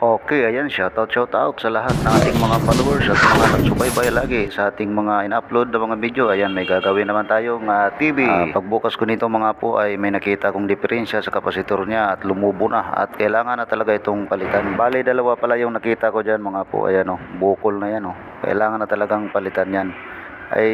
Okay, ayan, shoutout, shoutout sa lahat ng ating mga followers at mga nagsubaybay lagi sa ating mga in-upload na mga video. Ayan, may gagawin naman tayong ah, TV. Ah, pagbukas ko nito mga po ay may nakita kong diferensya sa kapasitor niya at lumubo na at kailangan na talaga itong palitan. Bali, dalawa pala yung nakita ko dyan mga po. Ayan o, bukol na yan o. Kailangan na talagang palitan yan ay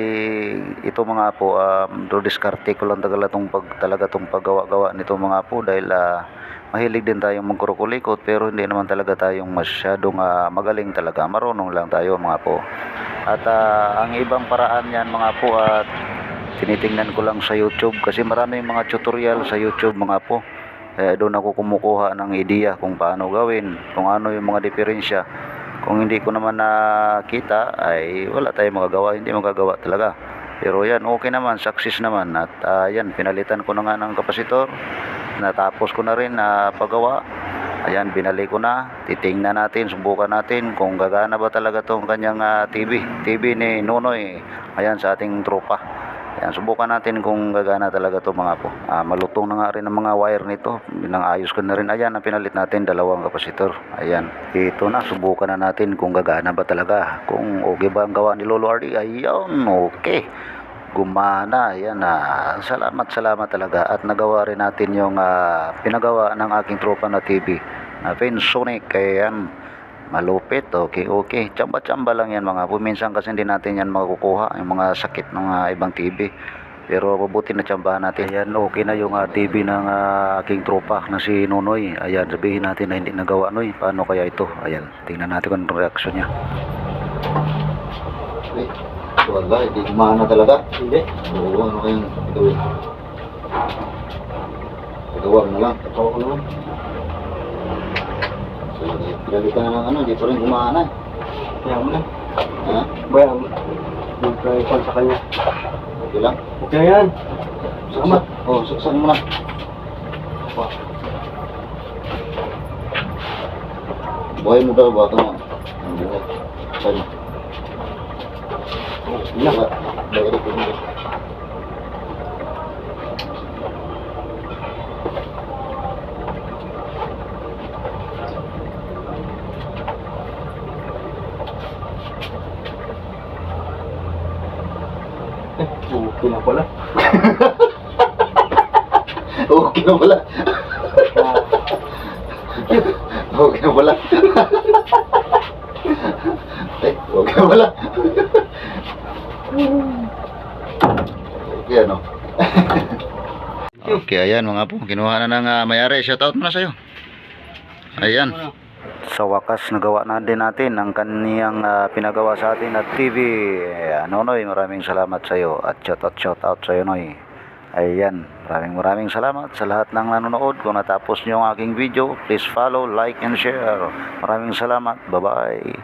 ito mga po um, do diskarte ko lang talaga tong pag talaga tong paggawa-gawa nito mga po dahil ah, mahilig din tayong magkurukulikot pero hindi naman talaga tayong masyadong ah, magaling talaga. Marunong lang tayo mga po. At ah, ang ibang paraan yan mga po at tinitingnan ko lang sa YouTube kasi maraming mga tutorial sa YouTube mga po. Kaya doon ako kumukuha ng ideya kung paano gawin kung ano yung mga diferensya. Kung hindi ko naman nakita ay wala tayong magagawa hindi magagawa talaga. Pero yan okay naman success naman. At ah, yan pinalitan ko na nga ng kapasitor natapos ko na rin na paggawa ayan binalik ko na titingnan natin subukan natin kung gagana ba talaga tong kanyang ah, TV TV ni Nonoy ayan sa ating tropa Ayan, subukan natin kung gagana talaga to mga po. Ah, malutong na nga rin ang mga wire nito. Pinang-ayos ko na rin. Ayan, ang pinalit natin, dalawang kapasitor. Ayan, ito na, subukan na natin kung gagana ba talaga. Kung okay ba ang gawa ni Lolo Ardy. Ayan, okay. Gumana, ayan na. salamat, salamat talaga. At nagawa rin natin yung ah, pinagawa ng aking tropa na TV. Na Vinsonic, kaya yan malupit. Okay okay. Tsamba-tsamba lang yan mga po kasi hindi natin yan makukuha yung mga sakit ng ah, ibang TV pero mabuti na tsambahan natin. Ayan okay na yung ah, TV ng ah, aking tropa na si Nonoy ayan sabihin natin na hindi nagawa Noy paano kaya ito? Ayan tingnan natin kung anong reaction niya wala hindi kumana talaga Hindi. oo ano kayang gawin pagawa na lang Ako ko naman. so pinalitan na ng ano hindi pa rin kumana. Kaya mo na. ha Baya, mag-try pa sa kanya. okay lang Okay yan. Salamat. Oh, suksan mo na. Buhay mo daw, baka mo. Ang buhay. Saan? Wala. Wala. Ko nila. Eh, okay na pala. Okay na pala. Okay na pala. Ay, okay na pala. Okay, ano? okay, ayan mga po. Kinuha na ng uh, mayari. Shoutout mo na sa'yo. Ayan. Sa wakas, nagawa na din natin ang kaniyang ah, pinagawa sa atin at TV. Ano, Noy, maraming salamat sa iyo at shoutout, shoutout sa iyo, Noy. Ayan, maraming maraming salamat sa lahat ng nanonood. Kung natapos niyo ang aking video, please follow, like, and share. Maraming salamat. Bye-bye.